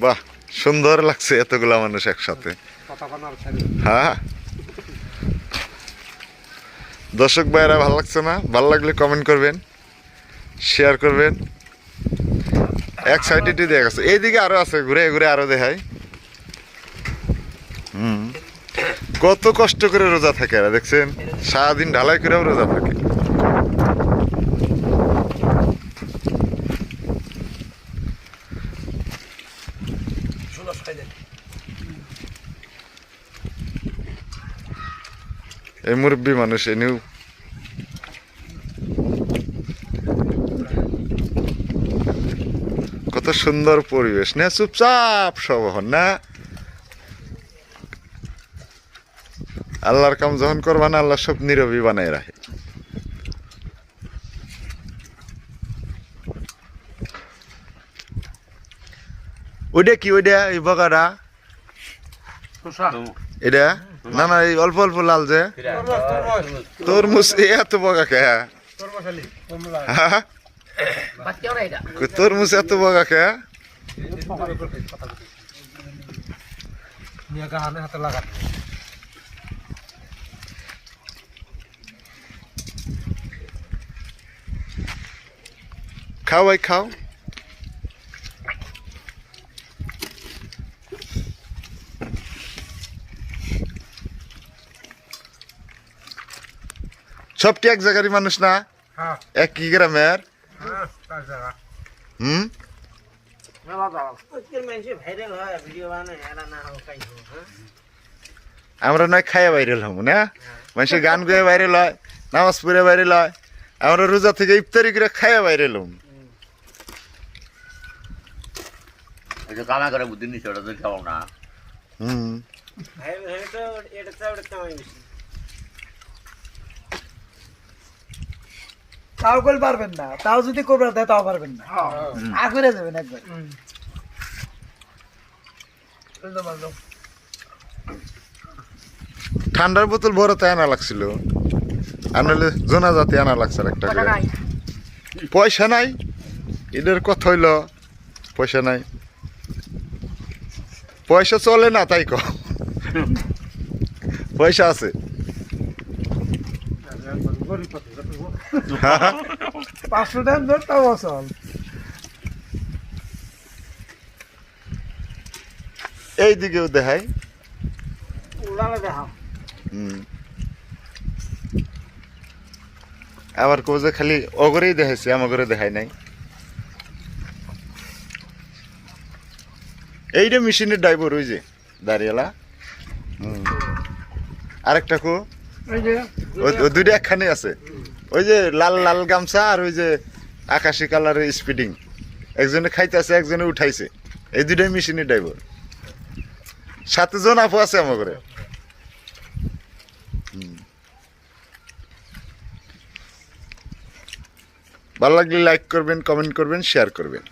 বাহ সুন্দর লাগছে এতগুলা মানুষ একসাথে। হ্যাঁ। দর্শক ভাইয়েরা ভালো লাগছে না? ভালো লাগলে কমেন্ট করবেন শেয়ার করবেন। এক সাইডে দেখা গেছে। এইদিকে আরও আছে ঘুরে ঘুরে আরও দেখাই। হুম। কত কষ্ট করে রোজা থাকে এরা দেখছেন? সারাদিন ঢালাই করেও রোজা থাকে। এই মুরব্বী মানুষ এনেও কত সুন্দর পরিবেশ না? চুপচাপ সব হন না? আল্লাহর কাম যখন করবা না আল্লাহ সব নীরবই বানাই রাখে। ওইটা কি ওইটা এই বগাটা? এটা? না না, এই অল্প অল্প লাল যে। তরমুজ এ এত বগা কে? হ্যাঁ তরমুজ এত বগা কে? হাতে লাগা খাও ভাই, খাও। সবটি এক জায়গারই মানুষ না? হ্যাঁ। একই গ্রামের? হ্যাঁ হুম? হয় হ্যাঁ? আমরা নয় খাইয়া ভাইরাল হব না? মানুষের গান গেয়ে ভাইরাল হয় নামাজ পড়ে ভাইরাল হয় আমরা রোজা থেকে ইফতারি করে খাইয়া ভাইরাল হম। এটা কামা করে বুদ্ধি নিচ্ছে ওটা তো খাব না। হুম। ভাইরাল তো এটা তো তাও গোল পারবেন না তাও যদি কোবরা দেয় তাও পারবেন না। আগুরে যাবেন একবার। ঠান্ডার বোতল ভরতে আনা লাগছিল। আর নাহলে জোনা জাতি আনা লাগছে একটা করে। পয়সা নাই। এদের কথা হইল পয়সা নাই। পয়সা চলে না তাই ক পয়সা আছে। পাঁচশো টাকা ধর তাও অচল। এই দিকেও দেখাই আবার যে খালি অগরেই দেখাইছে আমাগরে দেখাই নাই। এইটা মেশিনের ড্রাইভার ওই যে দাঁড়িয়েলা। আরেকটা কো দুইটা একখানে আছে। ওই যে লাল লাল গামছা আর ওই যে আকাশি কালারের স্পিডিং একজনে খাইতেছে, একজনে উঠাইছে। এই দুইটাই মেশিনের ড্রাইভার সাথে জন আপু আছে আমার ঘরে। ভালো লাগলে লাইক করবেন কমেন্ট করবেন শেয়ার করবেন।